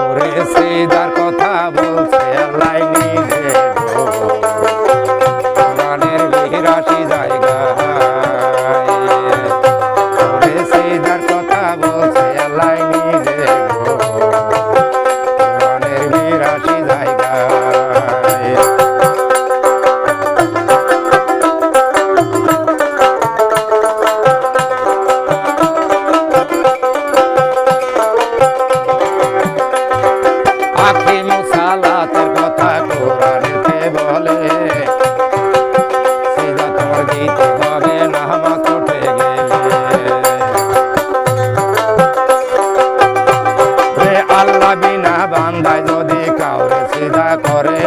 ওরে সিদার মুসালাতের কথা কোরআনেতে বলে? সিজা তোর দিতে হবে উঠে গেলে। আল্লাহ, বিনা বান্দায় যদি কাউরে সিজা করে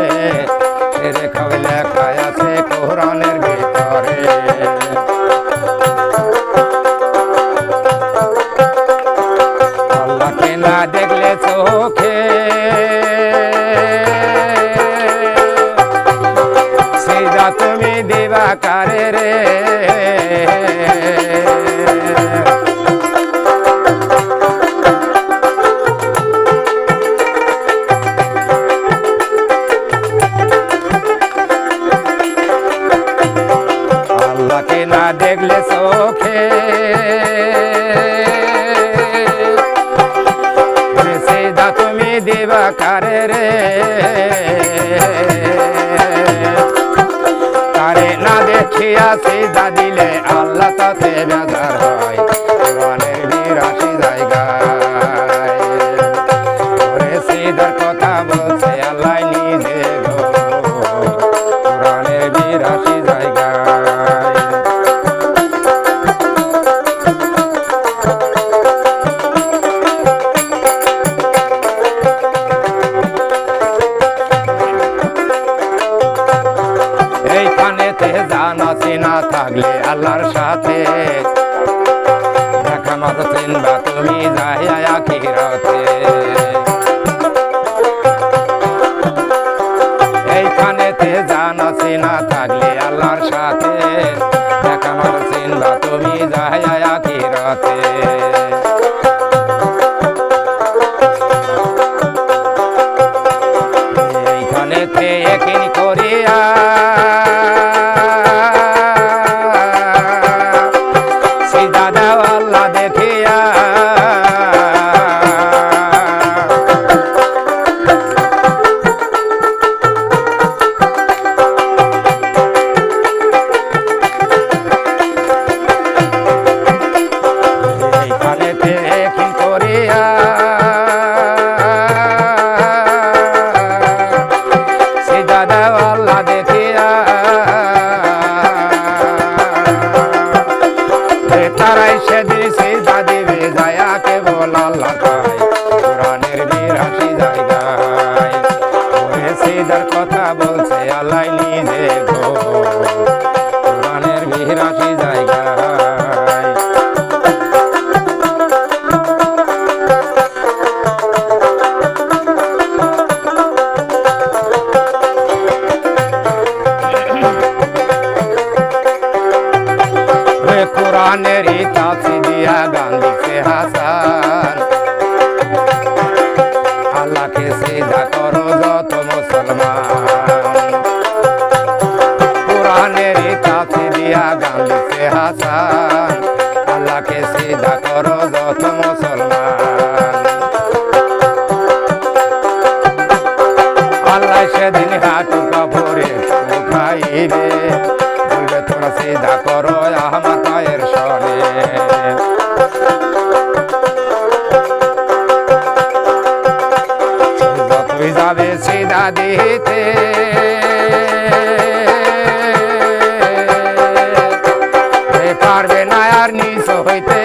এরে খাবে লেখা আছে কোরআনের ভিতরে। আল্লাহকে না দেখলে চোখে কারে রে। আল্লাহকে না দেখলে চোখে তুমি দিবা কারে রে। দেখিয়া সেদা দিলে আল্লাহ তাতে বেজার হয়। কোরআনের বিরাশি জায়গায়। ওরে কথা বলছে, আল্লাহ নিজে গো। কোরআনের বিরাশি চেনা থাকলে আল্লাহর সাথে। দেখা মারো চিনবা তুমি যাই আখিরাতে এইখানেতে জানা চেনা থাকলে আল্লাহর সাথে। দেখা চিনবা তুমি এইখানেতে করিয়া ওরে কথা বলছে আল্লাহ নিজে গো কোরআনের বিরাশি জায়গায়। রে কোরআনের ইতাসি দিয়া সিধা করো আমার পায়ের সরে যতই যাবে সিধা দিতে